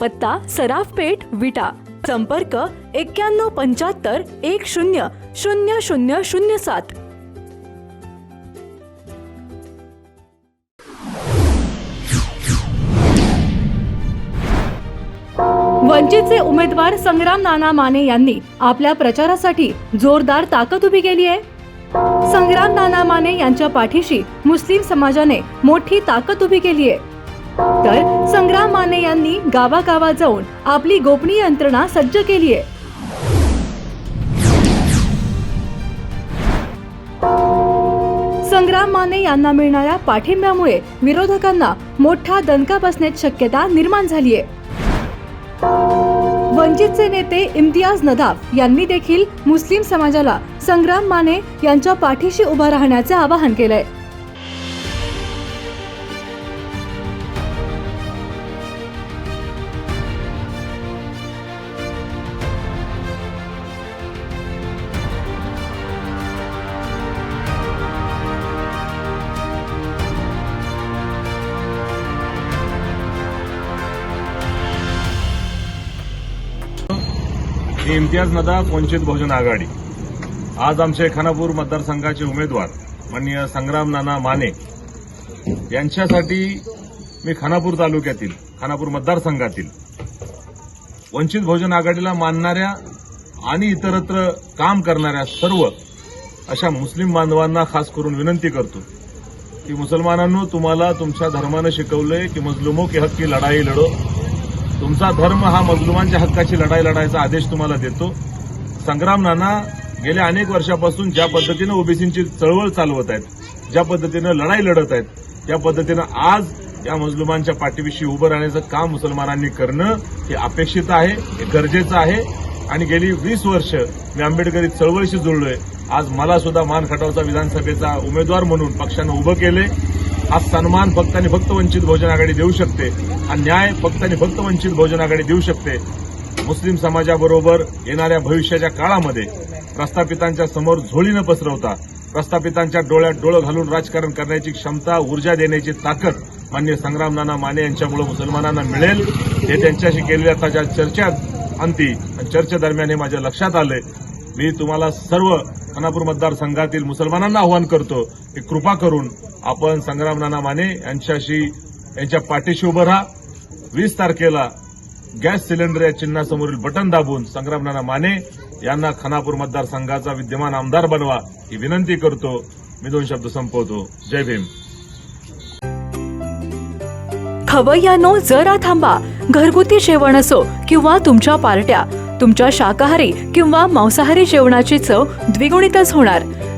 पत्ता सराफ पेठ विटा. संपर्क एक्क्याण्णव पंच्याहत्तर एक शून्य शून्य शून्य शून्य सात. वंचितचे उमेदवार संग्राम नाना माने यांनी आपल्या प्रचारासाठी जोरदार ताकद उभी केली आहे. संग्राम नाना माने यांच्या पाठीशी मुस्लिम समाजाने मोठी ताकद उभी केली आहे. तर संग्राम माने यांनी गावागावात जाऊन आपली गोपनीय यंत्रणा सज्ज केली आहे. संग्राम माने यांना मिळणाऱ्या पाठिंब्यामुळे विरोधकांना मोठा दणका बसण्याची शक्यता निर्माण झाली आहे. वंचितचे नेते इम्तियाज नदाफ यांनी देखील मुस्लिम समाजाला संग्राम माने यांच्या पाठीशी उभा राहण्याचे आवाहन केलंय. मी इम्तियाज नदाफ वंचित बहुजन आघाडी. आज आमचे खानापूर मतदारसंघाचे उमेदवार माननीय संग्राम नाना माने यांच्यासाठी मी खानापूर तालुक्यातील खानापूर मतदारसंघातील वंचित बहुजन आघाडीला मानणाऱ्या आणि इतरत्र काम करणाऱ्या सर्व अशा मुस्लिम बांधवांना खास करून विनंती करतो की मुसलमानांनो तुम्हाला तुमच्या धर्मानं शिकवलंय की मजलुमो की हक्की लढाई लढो. तुमचा धर्म हा मजलुमांच्या हक्काची लढाई लढायचा आदेश तुम्हाला देतो. संग्राम नाना गेल्या अनेक वर्षापासून ज्या पद्धतीनं ओबीसींची चळवळ चालवत आहेत ज्या पद्धतीनं लढाई लढत आहेत त्या पद्धतीनं आज या मजलुमांच्या पाठीविषयी उभं राहण्याचं काम मुसलमानांनी करणं हे अपेक्षित आहे हे गरजेचं आहे. आणि गेली वीस वर्ष मी आंबेडकरी चळवळीशी जुळलोय. आज मला सुद्धा मान खटावचा विधानसभेचा उमेदवार म्हणून पक्षानं उभं केलंय. हा सन्मान फक्त आणि फक्त वंचित बहुजन आघाडी देऊ शकते. हा न्याय फक्त आणि फक्त वंचित बहुजन आघाडी देऊ शकते. मुस्लिम समाजाबरोबर येणाऱ्या भविष्याच्या काळामध्ये प्रस्थापितांच्या समोर झोळी न पसरवता प्रस्थापितांच्या डोळ्यात डोळं घालून राजकारण करण्याची क्षमता ऊर्जा देण्याची ताकद मान्य संग्राम नाना माने यांच्यामुळे मुसलमानांना मिळेल. हे त्यांच्याशी केलेल्या ताज्या चर्चेत अंती आणि चर्चेदरम्यान हे माझ्या लक्षात आले मी तुम्हाला सर्व खानापूर मतदारसंघातील मुसलमानांना आवाहन करतो. की कृपा करून आपण संग्राम नाना माने यांच्याशी यांच्या पाठीशी उभं राहा. वीस तारखेला गॅस सिलेंडर या चिन्हासमोरील बटन दाबून संग्राम नाना माने यांना खानापूर मतदारसंघाचा विद्यमान आमदार बनवा ही विनंती करतो. मी दोन शब्द संपवतो. जय भीम. खवय्यानो जरा थांबा. घरगुती जेवण असो किंवा तुमच्या पार्ट्या तुमच्या शाकाहारी किंवा मांसाहारी जेवणाची चव द्विगुणितच होणार.